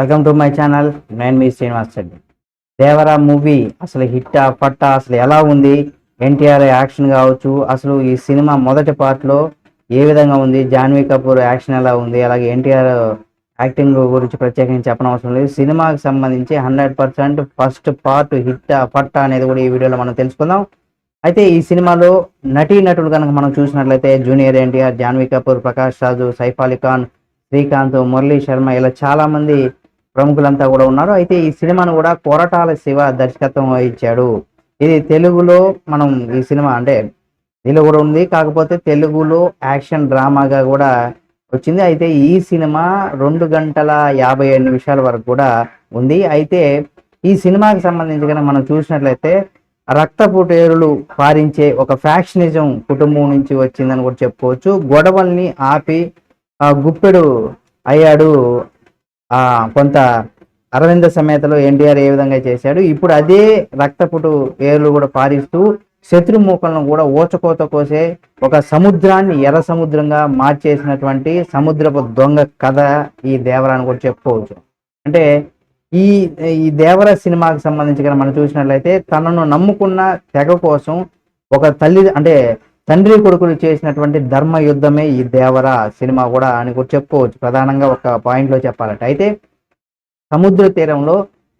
Welcome to my channel నేను మీ Srinivas Reddy. Devara movie అసలు హిట్ పట్ట అసలు ఎలా ఉంది? ఎన్టీఆర్ యాక్షన్ కావచ్చు అసలు ఈ సినిమా మొదటి పార్ట్లో ఏ విధంగా ఉంది? జాన్వీ కపూర్ యాక్షన్ ఎలా ఉంది? అలాగే ఎన్టీఆర్ యాక్టింగ్ గురించి ప్రత్యేకంగా చెప్పనవసరం లేదు. సినిమాకి సంబంధించి hundred percent first part hit పట్ట అనేది కూడా ఈ వీడియోలో మనం తెలుసుకుందాం. అయితే ఈ సినిమాలో నటీ నటుడు కనుక మనం చూసినట్లయితే జూనియర్ ఎన్టీఆర్ జాన్వీ కపూర్ ప్రకాష్ రాజు సైఫ్ అలీ ఖాన్ శ్రీకాంత్ మురళీ శర్మ ఇలా చాలామంది ప్రముఖులంతా కూడా ఉన్నారు. అయితే ఈ సినిమాను కూడా కొరటాల శివ దర్శకత్వం వహించాడు. ఇది తెలుగులో మనం ఈ సినిమా అంటే దీనిలో కూడా ఉంది. కాకపోతే తెలుగులో యాక్షన్ డ్రామాగా కూడా వచ్చింది. అయితే ఈ సినిమా రెండు గంటల యాభై ఏడు నిమిషాల వరకు కూడా ఉంది. అయితే ఈ సినిమాకి సంబంధించి కనుక మనం చూసినట్లయితే రక్తపుటేరులు పారించే ఒక ఫ్యాక్షనిజం కుటుంబం నుంచి వచ్చిందని కూడా చెప్పుకోవచ్చు. గొడవల్ని ఆపి గుప్పెడు అయ్యాడు కొంత అరవింద సమేతలో ఎన్టీఆర్ ఏ విధంగా చేశాడు ఇప్పుడు అదే రక్తపుటు ఏర్లు కూడా పారిస్తూ శత్రుముఖలను కూడా ఓచకోత కోసే ఒక సముద్రాన్ని ఎర్ర సముద్రంగా మార్చేసినటువంటి సముద్రపు దొంగ కథ ఈ దేవరాని కూడా చెప్పుకోవచ్చు. అంటే ఈ ఈ దేవర సినిమాకి సంబంధించి కనుక మనం చూసినట్లయితే తనను నమ్ముకున్న తెగ కోసం ఒక తల్లి అంటే తండ్రి కొడుకులు చేసినటువంటి ధర్మ యుద్ధమే ఈ దేవర సినిమా కూడా అని కూడా చెప్పుకోవచ్చు. ప్రధానంగా ఒక పాయింట్లో చెప్పాలంటే. అయితే సముద్ర తీరంలో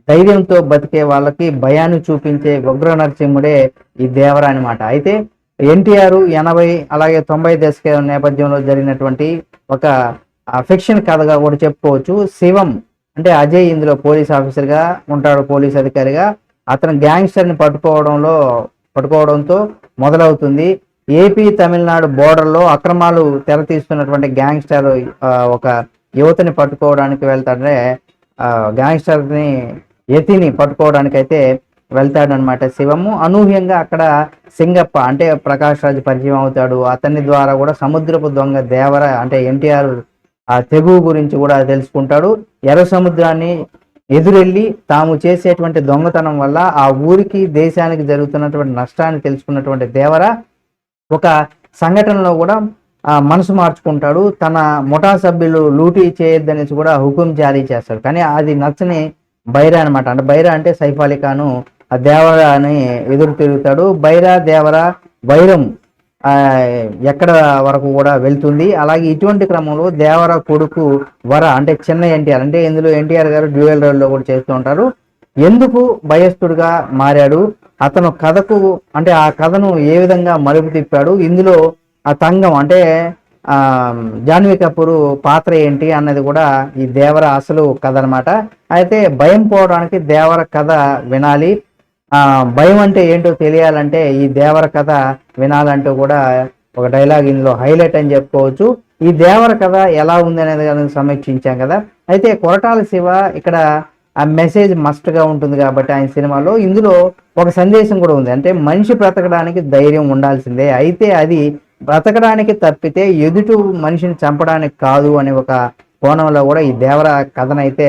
ధైర్యంతో బతికే వాళ్ళకి భయాన్ని చూపించే ఉగ్ర నరసింహుడే ఈ దేవర అనమాట అయితే ఎన్టీఆర్ ఎనభై అలాగే తొంభై దశక నేపథ్యంలో జరిగినటువంటి ఒక ఫిక్షన్ కథగా కూడా చెప్పుకోవచ్చు. శివం అంటే అజయ్ ఇందులో పోలీస్ ఆఫీసర్గా ఉంటాడు పోలీస్ అధికారిగా. అతను గ్యాంగ్స్టర్ని పట్టుకోవడంలో పట్టుకోవడంతో మొదలవుతుంది. ఏపీ తమిళనాడు బోర్డర్లో అక్రమాలు తెరతీస్తున్నటువంటి గ్యాంగ్స్టర్ ఒక యువతిని పట్టుకోవడానికి వెళ్తాడే గ్యాంగ్స్టర్ని యతిని పట్టుకోవడానికి అయితే వెళ్తాడనమాట శివము. అనూహ్యంగా అక్కడ సింగప్ప అంటే ప్రకాష్ రాజ్ పరిచయం అవుతాడు. అతని ద్వారా కూడా సముద్రపు దొంగ దేవర అంటే ఎన్టీఆర్ ఆ తెగువ గురించి కూడా తెలుసుకుంటాడు. ఎర్ర సముద్రాన్ని ఎదురెళ్ళి తాము చేసేటువంటి దొంగతనం వల్ల ఆ ఊరికి దేశానికి జరుగుతున్నటువంటి నష్టాన్ని తెలుసుకున్నటువంటి దేవర ఒక సంఘటనలో కూడా మనసు మార్చుకుంటాడు. తన ముఠా సభ్యులు లూటీ చేయొద్దనేసి కూడా హుకుం జారీ చేస్తాడు. కానీ అది నచ్చని బైరా అనమాట అంటే బైరా అంటే సైఫ్ అలీ ఖాను ఆ దేవర అని ఎదురు తిరుగుతాడు. బైరా దేవర వైరం ఆ, ఎక్కడ వరకు కూడా వెళ్తుంది. అలాగే ఇటువంటి క్రమంలో దేవర కొడుకు వర అంటే చిన్న ఎన్టీఆర్ అంటే ఇందులో ఎన్టీఆర్ గారు డ్యూయల్ రోడ్లో కూడా చేస్తూ ఉంటారు. ఎందుకు భయస్థుడుగా మారాడు? అతను కథకు అంటే ఆ కథను ఏ విధంగా మలుపు తిప్పాడు ఇందులో ఆ తంగం అంటే ఆ జాన్వీ కపూర్ పాత్ర ఏంటి అన్నది కూడా ఈ దేవర అసలు కథ అనమాట అయితే భయం పోవడానికి దేవర కథ వినాలి. ఆ భయం అంటే ఏంటో తెలియాలంటే ఈ దేవర కథ వినాలంటూ కూడా ఒక డైలాగ్ ఇందులో హైలైట్ అని చెప్పుకోవచ్చు. ఈ దేవర కథ ఎలా ఉంది అనేది సమీక్షించాం కదా. అయితే కొరటాల శివ ఇక్కడ ఆ మెసేజ్ మస్ట్గా ఉంటుంది కాబట్టి ఆయన సినిమాలో ఇందులో ఒక సందేశం కూడా ఉంది. అంటే మనిషి బ్రతకడానికి ధైర్యం ఉండాల్సిందే. అయితే అది బ్రతకడానికి తప్పితే ఎదుటి మనిషిని చంపడానికి కాదు అనే ఒక కోణంలో కూడా ఈ దేవర కథనైతే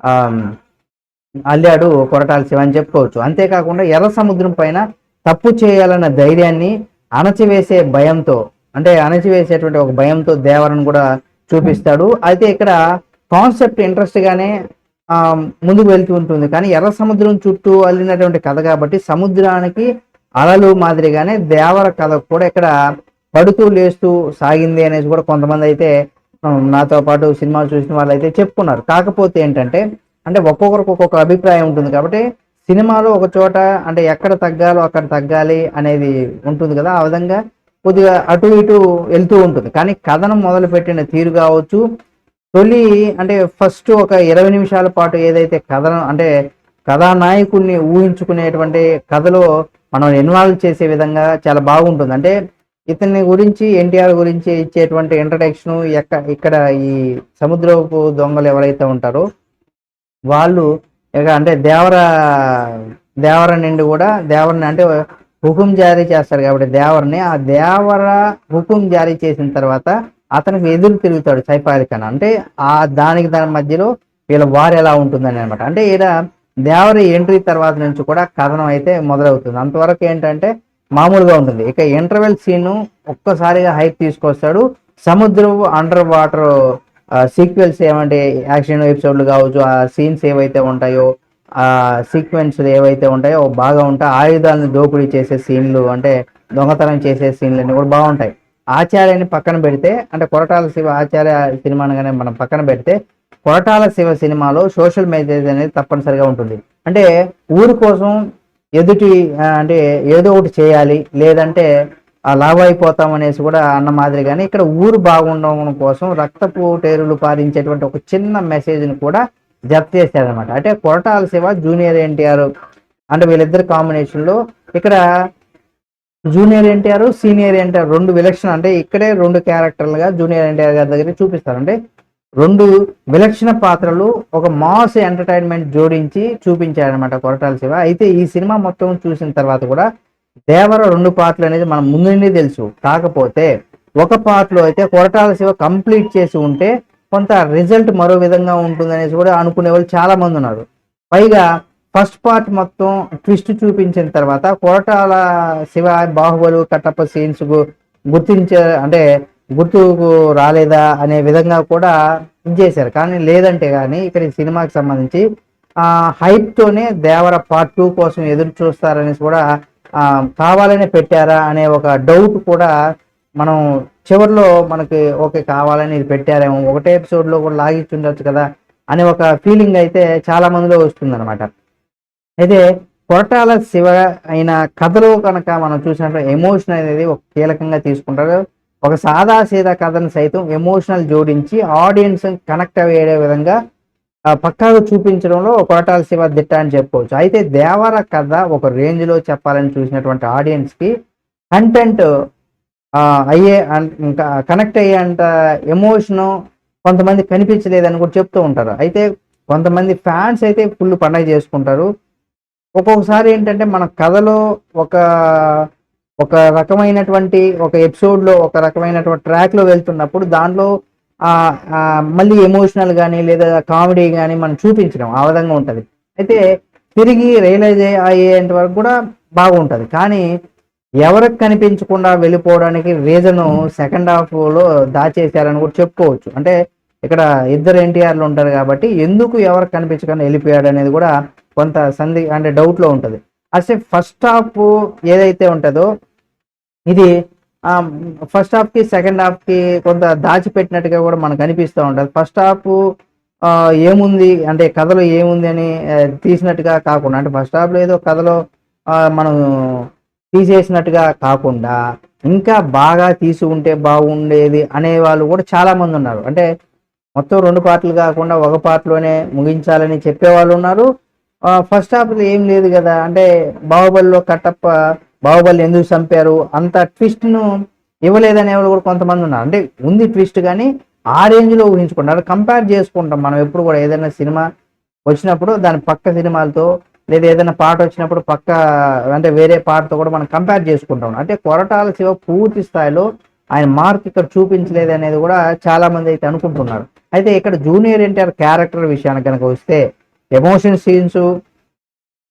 ఆ అల్లాడు కొరటాల శివ అని చెప్పుకోవచ్చు. అంతేకాకుండా ఎర్ర సముద్రం పైన తప్పు చేయాలన్న ధైర్యాన్ని అణచివేసే భయంతో అంటే అణచివేసేటువంటి ఒక భయంతో దేవరను కూడా చూపిస్తాడు. అయితే ఇక్కడ కాన్సెప్ట్ ఇంట్రెస్ట్ గానే ముందుకు వెళ్తూ ఉంటుంది. కానీ ఎర్ర సముద్రం చుట్టూ అల్లినటువంటి కథ కాబట్టి సముద్రానికి అలలు మాదిరిగానే దేవర కథ కూడా ఇక్కడ పడుతూ లేస్తూ సాగింది అనేసి కూడా కొంతమంది అయితే నాతో పాటు సినిమాలు చూసిన వాళ్ళు అయితే చెప్పుకున్నారు. కాకపోతే ఏంటంటే అంటే ఒక్కొక్కరికి ఒక్కొక్క అభిప్రాయం ఉంటుంది కాబట్టి సినిమాలో ఒక చోట అంటే ఎక్కడ తగ్గాలో అక్కడ తగ్గాలి అనేది ఉంటుంది కదా. ఆ విధంగా కొద్దిగా అటు ఇటు వెళ్తూ ఉంటుంది. కానీ కథనం మొదలుపెట్టిన తీరు కావచ్చు తొలి అంటే ఫస్ట్ ఒక ఇరవై నిమిషాల పాటు ఏదైతే కథ అంటే కథానాయకుడిని ఊహించుకునేటువంటి కథలో మనం ఇన్వాల్వ్ చేసే విధంగా చాలా బాగుంటుంది. అంటే ఇతని గురించి ఎన్టీఆర్ గురించి ఇచ్చేటువంటి ఇంట్రడక్షన్ ఎక్క ఇక్కడ ఈ సముద్రపు దొంగలు ఎవరైతే ఉంటారో వాళ్ళు ఇక అంటే దేవర దేవర నుండి కూడా దేవరని అంటే హుకుం జారీ చేస్తారు కాబట్టి దేవరని. ఆ దేవర హుకుం జారీ చేసిన తర్వాత అతనికి ఎదురు తిరుగుతాడు సైఫ్ అలీ ఖాన్ అంటే ఆ దానికి దాని మధ్యలో వీళ్ళ వారు ఎలా ఉంటుందని అనమాట అంటే ఈడ దేవరి ఎంట్రీ తర్వాత నుంచి కూడా కథనం అయితే మొదలవుతుంది. అంతవరకు ఏంటంటే మామూలుగా ఉంటుంది. ఇక ఇంటర్వెల్ సీన్ ఒక్కసారిగా హైప్ తీసుకొస్తాడు. సముద్రం అండర్ వాటర్ సీక్వెల్స్ ఏమంటే యాక్షన్ ఎపిసోడ్లు కావచ్చు ఆ సీన్స్ ఏవైతే ఉంటాయో ఆ సీక్వెన్స్ ఏవైతే ఉంటాయో బాగా ఉంటాయి. ఆయుధాలను దోపిడీ చేసే సీన్లు అంటే దొంగతనం చేసే సీన్లు అన్నీ కూడా బాగుంటాయి. ఆచార్యని పక్కన పెడితే అంటే కొరటాల శివ ఆచార్య సినిమా అనగానే మనం పక్కన పెడితే కొరటాల శివ సినిమాలో సోషల్ మెసేజ్ అనేది తప్పనిసరిగా ఉంటుంది. అంటే ఊరి కోసం ఎదుటి అంటే ఏదో ఒకటి చేయాలి లేదంటే ఆ లాభ అయిపోతాం అనేసి కూడా అన్న మాదిరిగానే ఇక్కడ ఊరు బాగుండడం కోసం రక్తపు టేరులు పారించేటువంటి ఒక చిన్న మెసేజ్ని కూడా జప్తు చేశారనమాట అంటే కొరటాల శివ జూనియర్ ఎన్టీఆర్ అంటే వీళ్ళిద్దరి కాంబినేషన్లో ఇక్కడ జూనియర్ ఎన్టీఆర్ సీనియర్ ఎన్టీఆర్ రెండు విలక్షణ. అంటే ఇక్కడే రెండు క్యారెక్టర్లుగా జూనియర్ ఎన్టీఆర్ గారి దగ్గర చూపిస్తారు అంటే రెండు విలక్షణ పాత్రలు ఒక మాస్ ఎంటర్టైన్మెంట్ జోడించి చూపించారనమాట కొరటాల శివ. అయితే ఈ సినిమా మొత్తం చూసిన తర్వాత కూడా దేవర రెండు పాటలు అనేది మనం ముందు నుండి తెలుసు. కాకపోతే ఒక పాటలో అయితే కొరటాల శివ కంప్లీట్ చేసి ఉంటే కొంత రిజల్ట్ మరో విధంగా ఉంటుందనేసి కూడా అనుకునే వాళ్ళు చాలా మంది ఉన్నారు. పైగా ఫస్ట్ పార్ట్ మొత్తం ట్విస్ట్ చూపించిన తర్వాత కోటాల శివ బాహుబలి కట్టప్ప సీన్స్ గుర్తించే అంటే గుర్తుకు రాలేదా అనే విధంగా కూడా ఇది చేశారు. కానీ లేదంటే కానీ ఇక్కడ ఈ సినిమాకి సంబంధించి ఆ హైప్ తోనే దేవర పార్ట్ టూ కోసం ఎదురు చూస్తారనేసి కూడా కావాలనే పెట్టారా అనే ఒక డౌట్ కూడా మనం చివరిలో మనకి ఓకే కావాలని ఇది పెట్టారేమో. ఒకటే ఎపిసోడ్లో కూడా లాగిచ్చుండొచ్చు కదా అనే ఒక ఫీలింగ్ అయితే చాలా మందిలో వస్తుంది అయితే కొరటాల శివ అయిన కథలో కనుక మనం చూసినట్టు ఎమోషన్ అనేది ఒక కీలకంగా తీసుకుంటారు. ఒక సాదా సీదా కథను సైతం ఎమోషనల్ జోడించి ఆడియన్స్ కనెక్ట్ అయ్యే విధంగా పక్కాగా చూపించడంలో కొరటాల శివ దిట్ట అని చెప్పుకోవచ్చు. అయితే దేవర కథ ఒక రేంజ్లో చెప్పాలని చూసినటువంటి ఆడియన్స్కి కంటెంట్ అయ్యే అన్- ఇంకా కనెక్ట్ అయ్యేంత ఎమోషను కొంతమంది కనిపించలేదని కూడా చెప్తూ ఉంటారు. అయితే కొంతమంది ఫ్యాన్స్ అయితే ఫుల్ పండగ చేసుకుంటారు. ఒక్కొక్కసారి ఏంటంటే మన కథలో ఒక ఒక రకమైనటువంటి ఒక ఎపిసోడ్లో ఒక రకమైనటువంటి ట్రాక్లో వెళ్తున్నప్పుడు దాంట్లో మళ్ళీ ఎమోషనల్ కానీ లేదా కామెడీ కానీ మనం చూపించడం ఆ విధంగా ఉంటుంది. అయితే తిరిగి రియలైజ్ అయ్యేంత వరకు కూడా బాగుంటుంది. కానీ ఎవరికి కనిపించకుండా వెళ్ళిపోవడానికి రీజను సెకండ్ హాఫ్లో దాచేశారని కూడా చెప్పుకోవచ్చు. అంటే ఇక్కడ ఇద్దరు ఎన్టీఆర్లు ఉంటారు కాబట్టి ఎందుకు ఎవరికి కనిపించకుండా వెళ్ళిపోయాడు అనేది కూడా కొంత సంది అంటే డౌట్లో ఉంటది. అసలు ఫస్ట్ హాఫ్ ఏదైతే ఉంటుందో ఇది ఫస్ట్ హాఫ్కి సెకండ్ హాఫ్కి కొంత దాచిపెట్టినట్టుగా కూడా మనకు అనిపిస్తూ ఉంటది. ఫస్ట్ హాఫ్ ఏముంది అంటే కథలో ఏముంది అని తీసినట్టుగా కాకుండా అంటే ఫస్ట్ హాఫ్లో ఏదో కథలో మనం తీసేసినట్టుగా కాకుండా ఇంకా బాగా తీసి ఉంటే బాగుండేది అనే వాళ్ళు కూడా చాలా మంది ఉన్నారు. అంటే మొత్తం రెండు పాటలు కాకుండా ఒక పాటలోనే ముగించాలని చెప్పే వాళ్ళు ఉన్నారు. ఫస్ట్ హాఫ్లో ఏం లేదు కదా. అంటే బాహుబలిలో కట్టప్ప బాహుబలి ఎందుకు చంపారు? అంత ట్విస్ట్ను ఎవరు కూడా కొంతమంది ఉన్నారు. అంటే ఉంది ట్విస్ట్ కానీ ఆ రేంజ్లో ఊహించుకుంటారు. కంపేర్ చేసుకుంటాం మనం ఎప్పుడు కూడా. ఏదైనా సినిమా వచ్చినప్పుడు దాని పక్క సినిమాలతో లేదా ఏదైనా పాట వచ్చినప్పుడు పక్క అంటే వేరే పాటతో కూడా మనం కంపేర్ చేసుకుంటాం. అంటే కొరటాల శివ పూర్తి స్థాయిలో ఆయన మార్క్ ఇక్కడ చూపించలేదు అనేది కూడా చాలా మంది అయితే అనుకుంటున్నారు. అయితే ఇక్కడ జూనియర్ ఎన్టీఆర్ క్యారెక్టర్ విషయానికి కనుక వస్తే ఎమోషన్ సీన్స్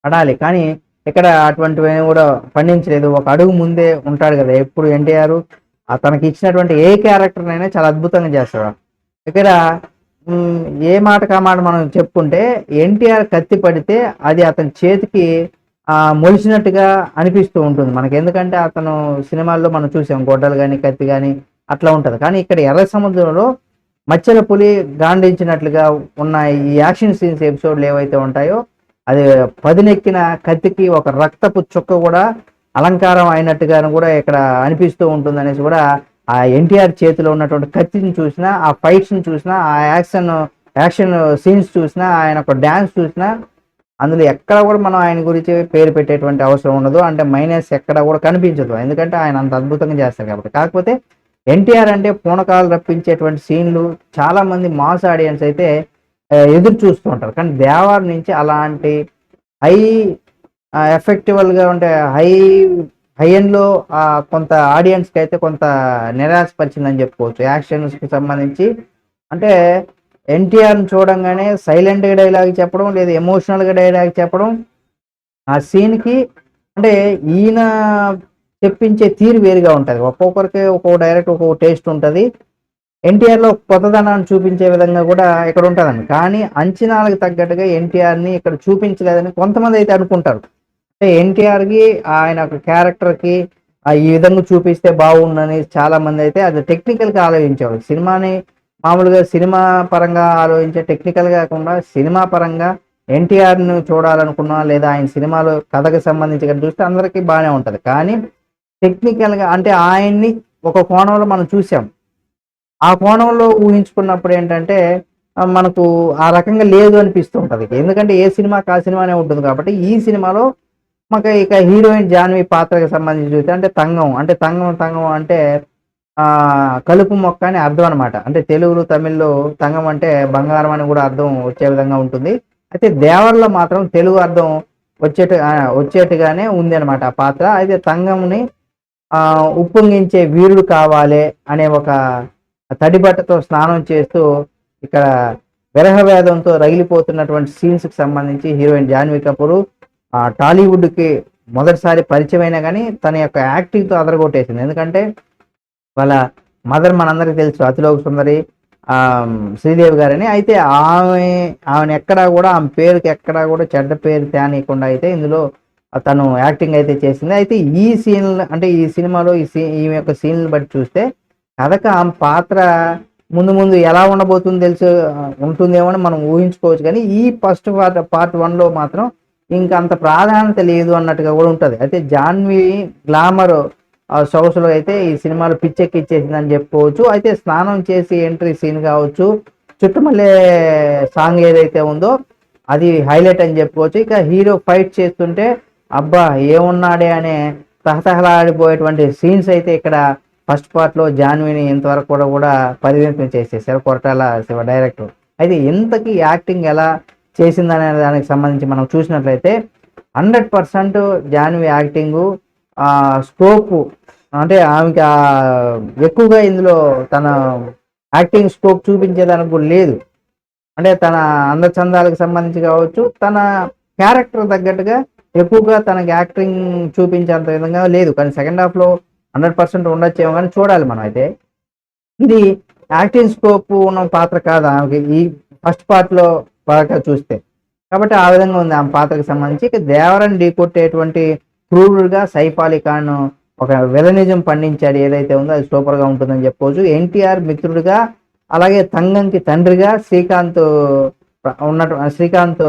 పడాలి. కానీ ఇక్కడ అటువంటివి కూడా పండించలేదు. ఒక అడుగు ముందే ఉంటాడు కదా ఎప్పుడు ఎన్టీఆర్? తనకి ఇచ్చినటువంటి ఏ క్యారెక్టర్నైనా చాలా అద్భుతంగా చేస్తాడు. ఇక్కడ ఏ మాట కా మాట మనం చెప్పుకుంటే ఎన్టీఆర్ కత్తి పడితే అది అతని చేతికి మొలిచినట్టుగా అనిపిస్తూ ఉంటుంది. మనకి ఎందుకంటే అతను సినిమాల్లో మనం చూసాం గొడ్డలు కానీ కత్తి కానీ అట్లా ఉంటుంది. కానీ ఇక్కడ ఎర్ర సముద్రంలో మచ్చల పులి గాండించినట్లుగా ఉన్న ఈ యాక్షన్ సీన్స్ ఎపిసోడ్లు ఏవైతే ఉంటాయో అది పదినెక్కిన కత్తికి ఒక రక్తపు చుక్క కూడా అలంకారం అయినట్టుగాను కూడా ఇక్కడ అనిపిస్తూ ఉంటుంది అనేసి కూడా ఆ ఎన్టీఆర్ చేతిలో ఉన్నటువంటి కత్తిని చూసినా ఆ ఫైట్స్ని చూసినా ఆ యాక్షన్ యాక్షన్ సీన్స్ చూసినా ఆయన ఒక డ్యాన్స్ చూసినా అందులో ఎక్కడ కూడా మనం ఆయన గురించి పేరు పెట్టేటువంటి అవసరం ఉండదు. అంటే మైనస్ ఎక్కడ కూడా కనిపించదు. ఎందుకంటే ఆయన అంత అద్భుతంగా చేస్తారు కాబట్టి. కాకపోతే ఎన్టీఆర్ అంటే పూనకాలు రప్పించేటువంటి సీన్లు చాలామంది మాస్ ఆడియన్స్ అయితే ఎదురు చూస్తూ ఉంటారు. కానీ దేవార్ నుంచి అలాంటి హై ఎఫెక్టివల్గా ఉండే ఉంటే హై హై ఎండ్లో కొంత ఆడియన్స్కి అయితే కొంత నిరాశపరిచిందని చెప్పుకోవచ్చు. యాక్షన్స్కి సంబంధించి అంటే ఎన్టీఆర్ని చూడంగానే సైలెంట్గా డైలాగ్ చెప్పడం లేదా ఎమోషనల్గా డైలాగ్ చెప్పడం ఆ సీన్కి అంటే ఈయన చెప్పించే తీరు వేరుగా ఉంటుంది. ఒక్కొక్కరికి ఒక్కొక్క డైరెక్ట్ ఒక్కొక్క టేస్ట్ ఉంటుంది. ఎన్టీఆర్లో కొత్తదనాన్ని చూపించే విధంగా కూడా ఇక్కడ ఉంటుందండి. కానీ అంచనాలకు తగ్గట్టుగా ఎన్టీఆర్ని ఇక్కడ చూపించలేదని కొంతమంది అయితే అనుకుంటారు. అంటే ఎన్టీఆర్కి ఆయన ఒక ఆ ఈ విధంగా చూపిస్తే బాగుండని చాలా మంది అయితే అది టెక్నికల్గా ఆలోచించేవారు సినిమాని మామూలుగా సినిమా పరంగా ఆలోచించే టెక్నికల్ కాకుండా సినిమా పరంగా ఎన్టీఆర్ను చూడాలనుకున్నా లేదా ఆయన సినిమాలో కథకు సంబంధించి కానీ చూస్తే అందరికీ బాగానే ఉంటుంది. కానీ టెక్నికల్గా అంటే ఆయన్ని ఒక కోణంలో మనం చూసాం. ఆ కోణంలో ఊహించుకున్నప్పుడు ఏంటంటే మనకు ఆ రకంగా లేదు అనిపిస్తూ ఉంటుంది. ఎందుకంటే ఏ సినిమాకి ఆ సినిమానే ఉంటుంది కాబట్టి ఈ సినిమాలో మాకు ఇక హీరోయిన్ జాన్వి పాత్రకు సంబంధించి చూస్తే అంటే తంగం అంటే తంగం తంగం అంటే కలుపు మొక్క అని అర్థం అనమాట అంటే తెలుగులో తమిళ్ళో తంగం అంటే బంగారం అని కూడా అర్థం వచ్చే విధంగా ఉంటుంది. అయితే దేవర్లో మాత్రం తెలుగు అర్థం వచ్చేట వచ్చేట్టుగానే ఉంది అనమాట ఆ పాత్ర. అయితే తంగంని ఉప్పొంగించే వీరుడు కావాలి అనే ఒక తడిబట్టతో స్నానం చేస్తూ ఇక్కడ విరహవేదంతో రగిలిపోతున్నటువంటి సీన్స్కి సంబంధించి హీరోయిన్ జాన్వీ కపూర్ ఆ టాలీవుడ్కి మొదటిసారి పరిచయం అయినా కానీ తన యొక్క యాక్టింగ్తో అదరగొట్టేసింది. ఎందుకంటే వాళ్ళ మదర్ మనందరికీ తెలుసు అతిలోక సుందరి ఆ శ్రీదేవి గారని. అయితే ఆమె ఆమెను ఎక్కడా కూడా ఆమె పేరుకి ఎక్కడా కూడా చెడ్డ పేరు తేనీయకుండా అయితే ఇందులో తను యాక్టింగ్ అయితే చేసింది. అయితే ఈ సీన్ అంటే ఈ సినిమాలో ఈ సీ ఈమె యొక్క సీన్లు బట్టి చూస్తే కథకు ఆమె పాత్ర ముందు ముందు ఎలా ఉండబోతుంది తెలుసు ఉంటుందేమో అని మనం ఊహించుకోవచ్చు. కానీ ఈ ఫస్ట్ పార్ట్ పార్ట్ వన్లో మాత్రం ఇంకా అంత ప్రాధాన్యత లేదు అన్నట్టుగా కూడా ఉంటుంది. అయితే జాన్వి గ్లామర్ సొగసులో అయితే ఈ సినిమాలో పిచ్చెక్కిచ్చేసిందని చెప్పుకోవచ్చు. అయితే స్నానం చేసి ఎంట్రీ సీన్ కావచ్చు. చుట్టుమల్లే సాంగ్ ఏదైతే ఉందో అది హైలైట్ అని చెప్పుకోవచ్చు. ఇక హీరో ఫైట్ చేస్తుంటే అబ్బా ఏమున్నాడే అనే తహతహలాడిపోయేటువంటి సీన్స్ అయితే ఇక్కడ ఫస్ట్ పార్ట్లో జాన్విని ఇంతవరకు కూడా కూడా పరిమితం చేసేసారు కొరటాల శివ డైరెక్టర్ అయితే ఇంతకీ యాక్టింగ్ ఎలా చేసిందనే దానికి సంబంధించి మనం చూసినట్లయితే hundred percent Janhvi acting scope అంటే ఆమెకి ఎక్కువగా ఇందులో తన యాక్టింగ్ స్కోప్ చూపించేదానికి కూడా లేదు. అంటే తన అందచందాలకు సంబంధించి కావచ్చు తన క్యారెక్టర్ తగ్గట్టుగా ఎక్కువగా తనకి యాక్టింగ్ చూపించేంత విధంగా లేదు. కానీ సెకండ్ హాఫ్లో హండ్రెడ్ పర్సెంట్ ఉండొచ్చేమో కానీ చూడాలి మనం అయితే. ఇది యాక్టింగ్ స్కోప్ ఉన్న పాత్ర కాదు. ఆమెకి ఈ ఫస్ట్ పార్ట్లో బాగా చూస్తే. కాబట్టి ఆ విధంగా ఉంది ఆమె పాత్రకు సంబంధించి. ఇక దేవరని ఢీకొట్టేటువంటి క్రూరుడుగా సైఫ్ అలీ ఖాన్ ఒక విలనిజం పండించాడు. ఏదైతే ఉందో అది సూపర్గా ఉంటుందని చెప్పుకోవచ్చు ఎన్టీఆర్ మిత్రుడిగా అలాగే తంగంకి తండ్రిగా శ్రీకాంత్ ఉన్నటువంటి శ్రీకాంత్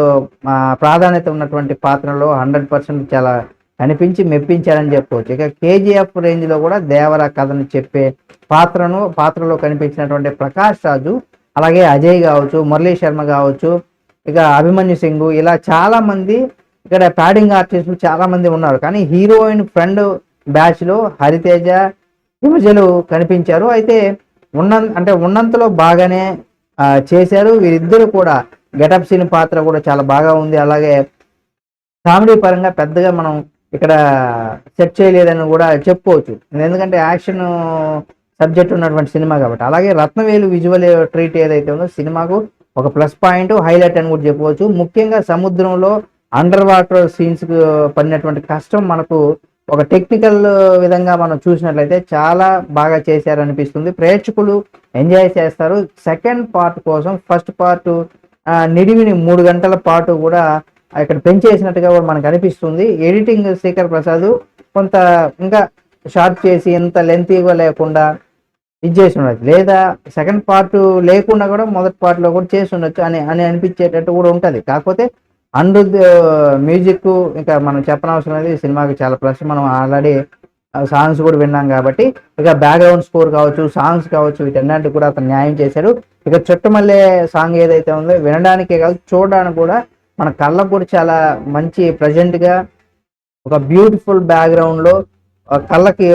ప్రాధాన్యత ఉన్నటువంటి పాత్రలో హండ్రెడ్ పర్సెంట్ చాలా కనిపించి మెప్పించారని చెప్పుకోవచ్చు ఇక కేజీఎఫ్ రేంజ్లో కూడా దేవర కథను చెప్పే పాత్రను పాత్రలో కనిపించినటువంటి ప్రకాష్ రాజు అలాగే అజయ్ కావచ్చు మురళీ శర్మ కావచ్చు ఇక అభిమన్యు సింగ్ ఇలా చాలా మంది ఇక్కడ ప్యాడింగ్ ఆర్టిస్టులు చాలా మంది ఉన్నారు. కానీ హీరోయిన్ ఫ్రెండ్ బ్యాచ్లో హరితేజ హిమజలు కనిపించారు. అయితే ఉన్న అంటే ఉన్నంతలో బాగానే చేశారు. వీరిద్దరు కూడా గెటప్ సీన్ పాత్ర కూడా చాలా బాగా ఉంది. అలాగే కామెడీ పరంగా పెద్దగా మనం ఇక్కడ సెట్ చేయలేదని కూడా చెప్పుకోవచ్చు. ఎందుకంటే యాక్షన్ సబ్జెక్ట్ ఉన్నటువంటి సినిమా కాబట్టి. అలాగే రత్నవేలు విజువల్ ట్రీట్ ఏదైతే ఉందో సినిమాకు ఒక ప్లస్ పాయింట్ హైలైట్ అని కూడా చెప్పుకోవచ్చు. ముఖ్యంగా సముద్రంలో అండర్ వాటర్ సీన్స్ పడినటువంటి కష్టం మనకు ఒక టెక్నికల్ విధంగా మనం చూసినట్లయితే చాలా బాగా చేశారనిపిస్తుంది. ప్రేక్షకులు ఎంజాయ్ చేస్తారు. సెకండ్ పార్ట్ కోసం ఫస్ట్ పార్ట్ నిడివిని మూడు గంటల పాటు కూడా ఇక్కడ పెంచేసినట్టుగా కూడా మనకు అనిపిస్తుంది. ఎడిటింగ్ శేఖర్ ప్రసాద్ కొంత ఇంకా షార్ప్ చేసి ఎంత లెంతీగా లేకుండా ఇది చేసి ఉండొచ్చు. లేదా సెకండ్ పార్ట్ లేకుండా కూడా మొదటి పార్ట్లో కూడా చేసి ఉండొచ్చు అని అని అనిపించేటట్టు కూడా ఉంటుంది. కాకపోతే అనిరుద్ మ్యూజిక్ ఇంకా మనం చెప్పనవసరం లేదు. సినిమాకి చాలా ప్లస్ మనం ఆల్రెడీ సాంగ్స్ కూడా విన్నాం కాబట్టి ఇక బ్యాక్గ్రౌండ్ స్కోర్ కావచ్చు సాంగ్స్ కావచ్చు వీటన్నిటికి కూడా అతను న్యాయం చేశాడు. ఇక చుట్టమల్లే సాంగ్ ఏదైతే ఉందో వినడానికే కాదు చూడడానికి కూడా మన కళ్ళకు కూడా చాలా మంచి ప్రజెంట్గా ఒక బ్యూటిఫుల్ బ్యాక్గ్రౌండ్లో కళ్ళకి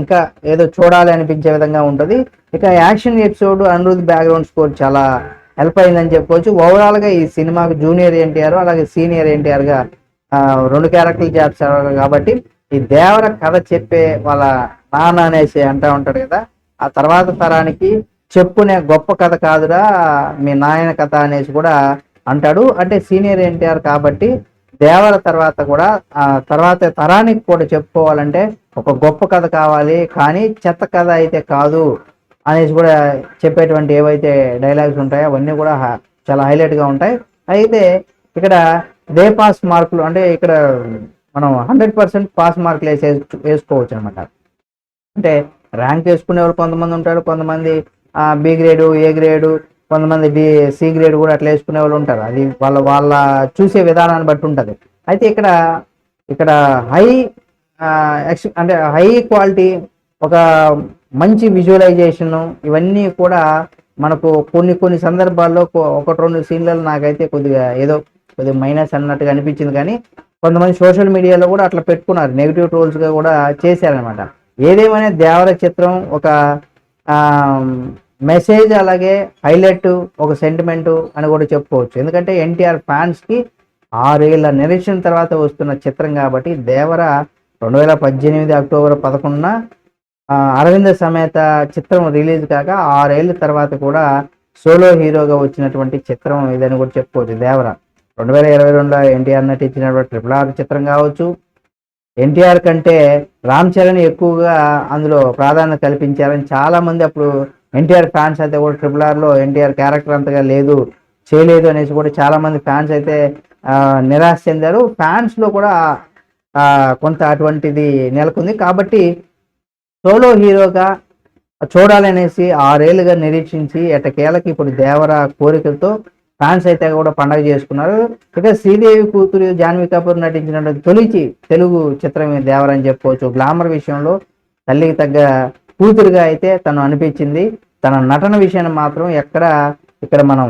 ఇంకా ఏదో చూడాలి అనిపించే విధంగా ఉంటుంది. ఇక action episode Anirudh background score చాలా హెల్ప్ అయిందని చెప్పుకోవచ్చు. ఓవరాల్గా ఈ సినిమాకు జూనియర్ ఎన్టీఆర్ అలాగే సీనియర్ ఎన్టీఆర్గా రెండు క్యారెక్టర్లు చేస్తారు కాబట్టి ఈ దేవర కథ చెప్పే వాళ్ళ నాన్న అనేసి అంటా ఉంటాడు కదా ఆ తర్వాత తరానికి చెప్పునే గొప్ప కథ కాదురా మీ నాయన కథ అనేసి కూడా అంటాడు. అంటే సీనియర్ ఎన్టీఆర్ కాబట్టి దేవర తర్వాత కూడా ఆ తర్వాత తరానికి కూడా చెప్పుకోవాలంటే ఒక గొప్ప కథ కావాలి. కానీ చెత్త కథ అయితే కాదు అనేసి కూడా చెప్పేటువంటి ఏవైతే డైలాగ్స్ ఉంటాయో అవన్నీ కూడా చాలా హైలైట్గా ఉంటాయి. అయితే ఇక్కడ దే పాస్ మార్కులు అంటే ఇక్కడ మనం హండ్రెడ్ పర్సెంట్ పాస్ మార్కులు వేసే వేసుకోవచ్చు అనమాట అంటే ర్యాంక్ వేసుకునే వాళ్ళు కొంతమంది ఉంటారు కొంతమంది బి గ్రేడు ఏ గ్రేడు కొంతమంది బి సి గ్రేడ్ కూడా అట్లా వేసుకునే వాళ్ళు ఉంటారు. అది వాళ్ళ వాళ్ళ చూసే విధానాన్ని బట్టి ఉంటుంది. అయితే ఇక్కడ ఇక్కడ హై ఎక్స్ అంటే హై క్వాలిటీ ఒక మంచి విజువలైజేషన్ ఇవన్నీ కూడా మనకు కొన్ని కొన్ని సందర్భాల్లో ఒకటి రెండు సీన్లలో నాకైతే కొద్దిగా ఏదో కొద్దిగా మైనస్ అన్నట్టుగా అనిపించింది కానీ కొంతమంది సోషల్ మీడియాలో కూడా అట్లా పెట్టుకున్నారు. నెగిటివ్ ట్రోల్స్గా కూడా చేశారనమాట ఏదేమైనా దేవర చిత్రం ఒక మెసేజ్ అలాగే హైలైట్ ఒక సెంటిమెంట్ అని కూడా చెప్పుకోవచ్చు. ఎందుకంటే ఎన్టీఆర్ ఫ్యాన్స్కి ఆరేళ్ళ నిరీక్షణ తర్వాత వస్తున్న చిత్రం కాబట్టి దేవర రెండు వేల పద్దెనిమిది అక్టోబర్ పదకొండున అరవింద సమేత చిత్రం రిలీజ్ కాక ఆరేళ్ళ తర్వాత కూడా సోలో హీరోగా వచ్చినటువంటి చిత్రం ఇదని కూడా చెప్పుకోవచ్చు దేవర. రెండు వేల ఇరవై రెండులో ఎన్టీఆర్ నటించినటువంటి ట్రిపుల్ ఆర్ చిత్రం కావచ్చు. ఎన్టీఆర్ కంటే రామ్ చరణ్ ఎక్కువగా అందులో ప్రాధాన్యత కల్పించారని చాలామంది అప్పుడు ఎన్టీఆర్ ఫ్యాన్స్ అయితే కూడా ట్రిపుల్ ఆర్లో ఎన్టీఆర్ క్యారెక్టర్ అంతగా లేదు చేయలేదు అనేసి కూడా చాలామంది ఫ్యాన్స్ అయితే నిరాశ చెందారు. ఫ్యాన్స్లో కూడా కొంత అటువంటిది నెలకొంది. కాబట్టి సోలో హీరోగా చూడాలనేసి ఆరేళ్ళుగా నిరీక్షించి ఎటకేలకి ఇప్పుడు దేవర కోరికలతో ఫ్యాన్స్ అయితే కూడా పండగ చేసుకున్నారు. ఇక శ్రీదేవి కూతురు జాన్వీ కపూర్ నటించినటువంటి తొలిచి తెలుగు చిత్రం దేవరని దేవర అని చెప్పుకోవచ్చు. గ్లామర్ విషయంలో తల్లికి తగ్గ కూతురుగా అయితే తను అనిపించింది. తన నటన విషయాన్ని మాత్రం ఎక్కడ ఇక్కడ మనం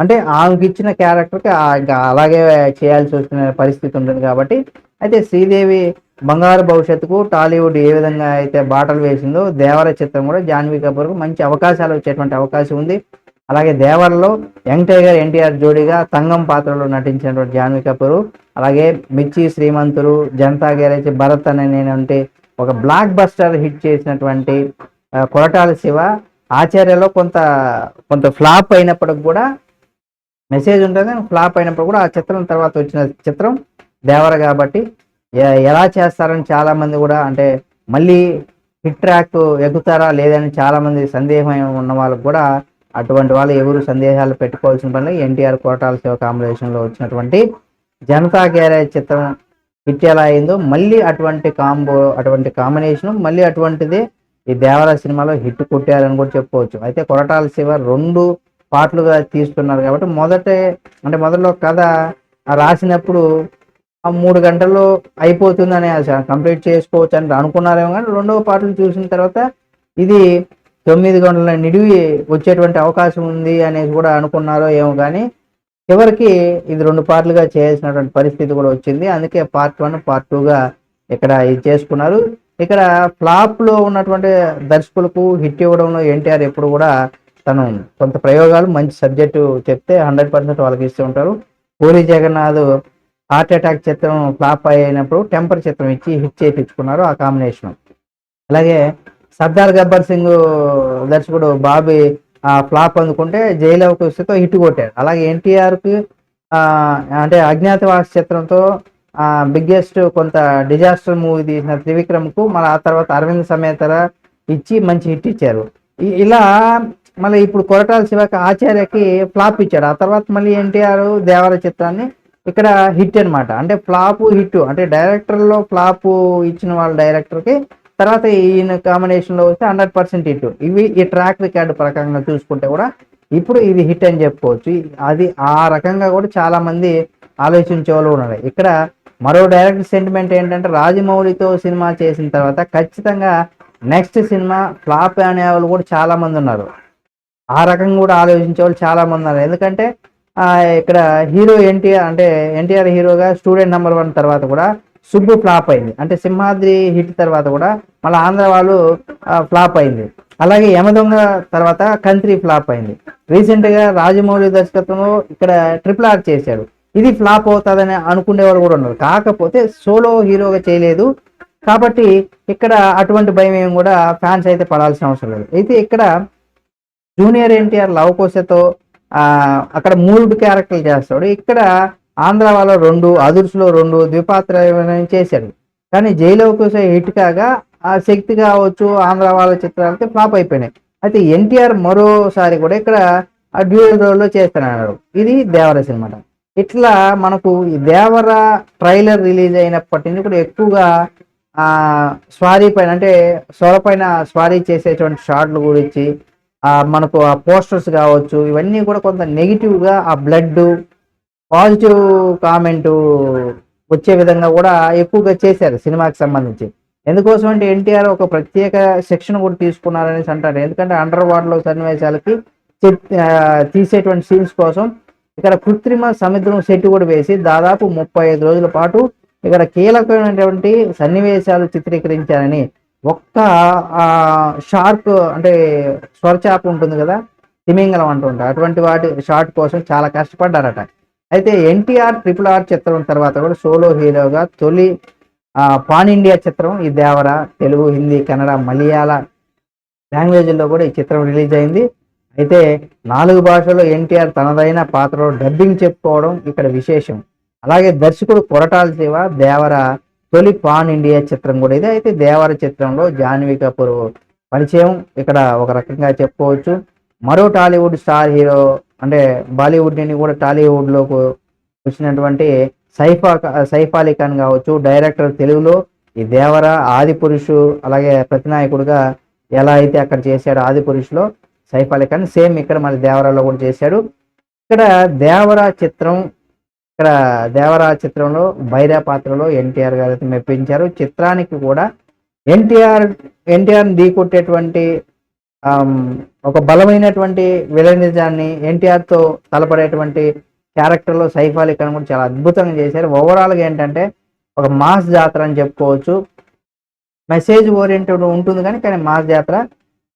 అంటే ఆమెకి ఇచ్చిన క్యారెక్టర్కి ఇంకా అలాగే చేయాల్సి వచ్చిన పరిస్థితి ఉంటుంది కాబట్టి అయితే శ్రీదేవి బంగారు భవిష్యత్తుకు టాలీవుడ్ ఏ విధంగా అయితే బాటలు వేసిందో దేవర చిత్రం కూడా జాన్వీ కపూర్కు మంచి అవకాశాలు వచ్చేటువంటి అవకాశం ఉంది. అలాగే దేవాలలో యంగ్ టైగర్ ఎన్టీఆర్ జోడీగా తంగం పాత్రలో నటించినటువంటి జాన్వి కపూర్ అలాగే మిర్చి శ్రీమంతులు జనతా గ్యారేజ్ భరత్ అనే నేనంటే ఒక బ్లాక్ బస్టర్ హిట్ చేసినటువంటి కొరటాల శివ ఆచార్యలో కొంత కొంత ఫ్లాప్ అయినప్పటికి కూడా మెసేజ్ ఉంటుంది ఫ్లాప్ అయినప్పుడు కూడా ఆ చిత్రం తర్వాత వచ్చిన చిత్రం దేవర కాబట్టి ఎలా చేస్తారని చాలామంది కూడా అంటే మళ్ళీ హిట్ ట్రాక్ ఎక్కుతారా లేదని చాలామంది సందేహం ఉన్న వాళ్ళకు కూడా అటువంటి వాళ్ళు ఎవరు సందేహాలు పెట్టుకోవాల్సిన పని ఎన్టీఆర్ కోటాల శివ కాంబినేషన్లో వచ్చినటువంటి జనతా గ్యారేజ్ చిత్రం హిట్ ఎలా అయిందో మళ్ళీ అటువంటి కాంబో అటువంటి కాంబినేషన్ మళ్ళీ అటువంటిది ఈ దేవర సినిమాలో హిట్ కొట్టారని కూడా చెప్పుకోవచ్చు. అయితే కొరటాల శివ రెండు పాటలుగా తీస్తున్నారు కాబట్టి మొదటే అంటే మొదట్లో కథ రాసినప్పుడు ఆ మూడు గంటల్లో అయిపోతుందని కంప్లీట్ చేసుకోవచ్చు అని అనుకున్నారేమో కానీ రెండవ పాటలు చూసిన తర్వాత ఇది తొమ్మిది గంటల నిడివి వచ్చేటువంటి అవకాశం ఉంది అనేసి కూడా అనుకున్నారో ఏమో కానీ చివరికి ఇది రెండు పార్ట్లుగా చేయాల్సినటువంటి పరిస్థితి కూడా వచ్చింది. అందుకే పార్ట్ వన్ పార్ట్ టూగా ఇక్కడ ఇది చేసుకున్నారు. ఇక్కడ ఫ్లాప్లో ఉన్నటువంటి దర్శకులకు హిట్ ఇవ్వడంలో ఎన్టీఆర్ ఎప్పుడు కూడా తను కొంత ప్రయోగాలు మంచి సబ్జెక్టు చెప్తే హండ్రెడ్ పర్సెంట్ వాళ్ళకి ఇస్తూ ఉంటారు. పూరి జగన్నాథ్ హార్ట్ అటాక్ చిత్రం ఫ్లాప్ అయినప్పుడు టెంపర్ చిత్రం ఇచ్చి హిట్ చేయించుకున్నారు ఆ కాంబినేషన్ అలాగే సర్దార్ గబ్బర్ సింగ్ దర్శకుడు బాబీ ఆ ఫ్లాప్ అందుకుంటే జైలు అవకాశంతో హిట్ కొట్టాడు అలాగే ఎన్టీఆర్కి అంటే అజ్ఞాతవాస చిత్రంతో బిగ్గెస్ట్ కొంత డిజాస్టర్ మూవీ తీసిన త్రివిక్రమ్కు మళ్ళీ ఆ తర్వాత అరవింద్ సమేతర ఇచ్చి మంచి హిట్ ఇచ్చారు. ఇలా మళ్ళీ ఇప్పుడు కొరటాల శివకి ఆచార్యకి ఫ్లాప్ ఇచ్చాడు. ఆ తర్వాత మళ్ళీ ఎన్టీఆర్ దేవర చిత్రాన్ని ఇక్కడ హిట్ అన్నమాట. అంటే ఫ్లాప్ హిట్ అంటే డైరెక్టర్లో ఫ్లాప్ ఇచ్చిన వాళ్ళ డైరెక్టర్కి తర్వాత ఈయన కాంబినేషన్లో వస్తే హండ్రెడ్ పర్సెంట్ హిట్ ఇవి ఈ ట్రాక్ రికార్డు ప్రకారంగా చూసుకుంటే కూడా ఇప్పుడు ఇది హిట్ అని చెప్పుకోవచ్చు. అది ఆ రకంగా కూడా చాలామంది ఆలోచించే వాళ్ళు ఉన్నారు. ఇక్కడ మరో డైరెక్ట్ సెంటిమెంట్ ఏంటంటే రాజమౌళితో సినిమా చేసిన తర్వాత ఖచ్చితంగా నెక్స్ట్ సినిమా ఫ్లాప్ అనే వాళ్ళు కూడా చాలామంది ఉన్నారు. ఆ రకంగా కూడా ఆలోచించే వాళ్ళు చాలామంది ఉన్నారు. ఎందుకంటే ఇక్కడ హీరో ఎన్టీఆర్ అంటే ఎన్టీఆర్ హీరోగా స్టూడెంట్ నెంబర్ వన్ తర్వాత కూడా సుబ్బు ఫ్లాప్ అయింది. అంటే సింహాద్రి హిట్ తర్వాత కూడా మళ్ళీ ఆంధ్ర వాళ్ళు ఫ్లాప్ అయింది. అలాగే యమదొంగ తర్వాత కంత్రి ఫ్లాప్ అయింది. రీసెంట్గా రాజమౌళి దర్శకత్వంలో ఇక్కడ ట్రిపుల్ ఆర్ చేశాడు. ఇది ఫ్లాప్ అవుతుందని అనుకునే వాళ్ళు కూడా ఉన్నారు. కాకపోతే సోలో హీరోగా చేయలేదు. కాబట్టి ఇక్కడ అటువంటి భయం ఏం కూడా ఫ్యాన్స్ అయితే పడాల్సిన అవసరం లేదు. అయితే ఇక్కడ జూనియర్ ఎన్టీఆర్ లవ్ కోసతో అక్కడ మూడు క్యారెక్టర్లు చేస్తాడు. ఇక్కడ ఆంధ్ర వాళ్ళ రెండు అదుర్స్లో రెండు ద్విపాత్ర చేశాడు. కానీ జైలో కోసం హిట్ కాగా ఆ శక్తి కావచ్చు ఆంధ్ర వాళ్ళ చిత్రాలకి ఫ్లాప్ అయిపోయినాయి. అయితే ఎన్టీఆర్ మరోసారి కూడా ఇక్కడ ఆ డ్యూయల్ రోల్లో చేస్తున్నారు ఇది దేవర సినిమా. ఇట్లా మనకు ఈ దేవర ట్రైలర్ రిలీజ్ అయినప్పటి నుంచి కూడా ఎక్కువగా ఆ స్వారీ పైన అంటే సొర పైన స్వారీ చేసేటువంటి షాట్లు గురించి ఆ మనకు ఆ పోస్టర్స్ కావచ్చు ఇవన్నీ కూడా కొంత నెగిటివ్గా ఆ బ్లడ్ పాజిటివ్ కామెంట్ వచ్చే విధంగా కూడా ఎక్కువగా చేశారు సినిమాకి సంబంధించి. ఎందుకోసం అంటే ఎన్టీఆర్ ఒక ప్రత్యేక సెక్షన్ కూడా తీసుకున్నారనేసి అంటారు. ఎందుకంటే అండర్ వాటర్లో సన్నివేశాలకి తీసేటువంటి సీన్స్ కోసం ఇక్కడ కృత్రిమ సముద్రం సెట్ కూడా వేసి దాదాపు ముప్పై ఐదు రోజుల పాటు ఇక్కడ కీలకమైనటువంటి సన్నివేశాలు చిత్రీకరించారని ఒక్క షార్క్ అంటే స్వరచాప ఉంటుంది కదా తిమింగలం అంటుంటారు. అటువంటి వాటి షార్ట్ కోసం చాలా కష్టపడ్డారట. అయితే ఎన్టీఆర్ ట్రిపుల్ ఆర్ చిత్రం తర్వాత కూడా సోలో హీరోగా తొలి పాన్ ఇండియా చిత్రం ఈ దేవర తెలుగు హిందీ కన్నడ మలయాళ లాంగ్వేజ్లో కూడా ఈ చిత్రం రిలీజ్ అయింది. అయితే నాలుగు భాషల్లో ఎన్టీఆర్ తనదైన పాత్రలో డబ్బింగ్ చెప్పుకోవడం ఇక్కడ విశేషం. అలాగే దర్శకుడు కొరటాల శివ దేవర తొలి పాన్ ఇండియా చిత్రం కూడా ఇది. అయితే దేవర చిత్రంలో జాన్వీ కపూర్ పరిచయం. ఇక్కడ ఒక రకంగా చెప్పుకోవచ్చు. మరో టాలీవుడ్ స్టార్ హీరో అంటే బాలీవుడ్ నుండి కూడా టాలీవుడ్లోకి వచ్చినటువంటి సైఫా సైఫ్ అలీ ఖాన్ కావచ్చు డైరెక్టర్ తెలుగులో ఈ దేవర ఆది పురుషు అలాగే ప్రతినాయకుడుగా ఎలా అయితే అక్కడ చేశాడు ఆది పురుషులో సైఫ్ అలీ ఖాన్ సేమ్ ఇక్కడ మళ్ళీ దేవరాలో కూడా చేశాడు. ఇక్కడ దేవర చిత్రం ఇక్కడ దేవరా చిత్రంలో బైరా పాత్రలో ఎన్టీఆర్ గారు అయితే మెప్పించారు. చిత్రానికి కూడా ఎన్టీఆర్ ఎన్టీఆర్ ఢీకొట్టేటువంటి ఒక బలమైనటువంటి విలనిజాన్ని ఎన్టీఆర్తో తలపడేటువంటి క్యారెక్టర్లో సైఫ్ అలీ ఖాన్ కూడా చాలా అద్భుతంగా చేశారు. ఓవరాల్గా ఏంటంటే ఒక మాస్ జాతర అని చెప్పుకోవచ్చు. మెసేజ్ ఓరియంటెడ్ ఉంటుంది కానీ కానీ మాస్ జాతర.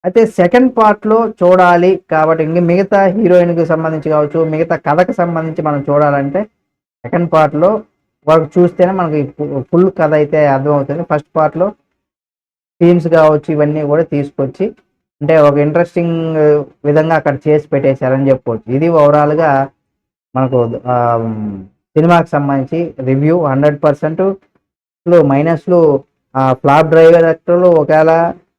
అయితే సెకండ్ పార్ట్లో చూడాలి కాబట్టి ఇంక మిగతా హీరోయిన్కి సంబంధించి కావచ్చు మిగతా కథకు సంబంధించి మనం చూడాలంటే సెకండ్ పార్ట్లో వాళ్ళకి చూస్తేనే మనకి ఫుల్ కథ అయితే అర్థమవుతుంది. ఫస్ట్ పార్ట్లో థీమ్స్ కావచ్చు ఇవన్నీ కూడా తీసుకొచ్చి అంటే ఒక ఇంట్రెస్టింగ్ విధంగా అక్కడ చేసి పెట్టేశారని చెప్పుకోవచ్చు ఇది ఓవరాల్గా మనకు సినిమాకి సంబంధించి రివ్యూ హండ్రెడ్ పర్సెంట్ మైనస్లు ఫ్లాప్ డ్రైవర్ ఒకవేళ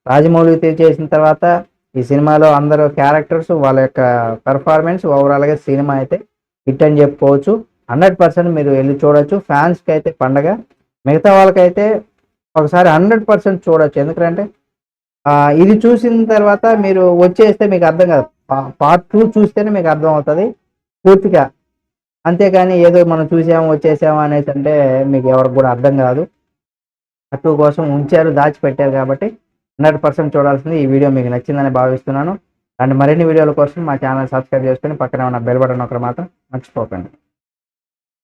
రాజమౌళి తే- చేసిన తర్వాత ఈ సినిమాలో అందరు క్యారెక్టర్స్ వాళ్ళ యొక్క పెర్ఫార్మెన్స్ ఓవరాల్గా సినిమా అయితే హిట్ అని చెప్పుకోవచ్చు. హండ్రెడ్ పర్సెంట్ మీరు వెళ్ళి చూడొచ్చు. ఫ్యాన్స్కి అయితే పండగ. మిగతా వాళ్ళకైతే ఒకసారి హండ్రెడ్ పర్సెంట్ చూడొచ్చు. ఎందుకంటే ఇది చూసిన తర్వాత మీరు వచ్చేస్తే మీకు అర్థం కాదు. పార్ట్ టూ చూస్తేనే మీకు అర్థం అవుతుంది. పూర్తిగా. అంతేకాని ఏదో మనం చూసాము వచ్చేసాము అనేసి అంటే మీకు ఎవరికి కూడా అర్థం కాదు. టూ కోసం ఉంచారు దాచిపెట్టారు కాబట్టి హండ్రెడ్ పర్సెంట్ చూడాల్సింది. ఈ వీడియో మీకు నచ్చిందని భావిస్తున్నాను. అండ్ మరిన్ని వీడియోల కోసం మా ఛానల్ సబ్స్క్రైబ్ చేసుకొని పక్కనే ఉన్న బెల్ బటన్ ఒకటి మాత్రం మర్చిపోకండి.